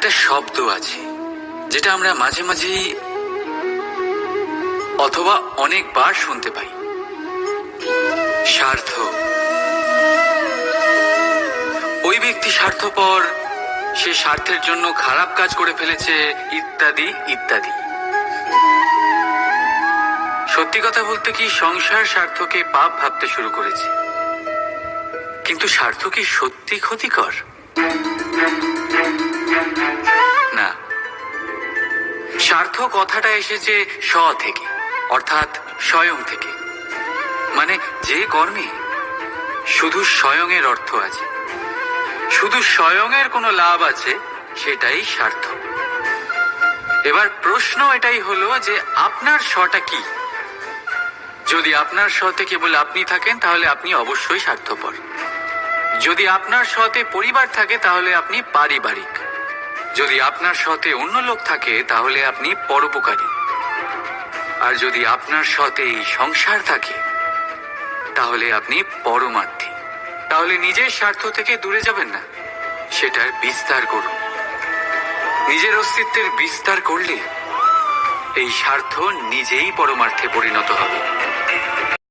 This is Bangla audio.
একটা শব্দ আছে, যেটা আমরা মাঝে মাঝেই অথবা অনেকবার শুনতে পাই। স্বার্থ। ওই ব্যক্তি স্বার্থপর, সে স্বার্থের জন্য খারাপ কাজ করে ফেলেছে, ইত্যাদি ইত্যাদি। সত্যি কথা বলতে কি, সংসার স্বার্থকে পাপ ভাবতে শুরু করেছে। কিন্তু স্বার্থ কি সত্যি ক্ষতিকর? স্বার্থ কথাটা এসেছে স থেকে, অর্থাৎ স্বয়ং থেকে। মানে যে কর্মে শুধু স্বয়ংয়ের অর্থ আছে। শুধু স্বয়ংয়ের কোনো লাভ আছে, সেটাই স্বার্থ এবার প্রশ্ন এটাই হলো যে আপনার স্বটা কি? যদি আপনার সতে কেবল আপনি থাকেন, তাহলে আপনি অবশ্যই স্বার্থপর। যদি আপনার সতে পরিবার থাকে, তাহলে আপনি পারিবারিক। যদি আপনার সতে অন্য লোক থাকে, তাহলে আপনি পরোপকারী। আর যদি আপনার সতে এই সংসার থাকে, তাহলে আপনি পরমার্থী। তাহলে নিজের স্বার্থ থেকে দূরে যাবেন না। সেটার বিস্তার করুন। নিজের অস্তিত্বের বিস্তার করলে এই স্বার্থ নিজেই পরমার্থে পরিণত হবে।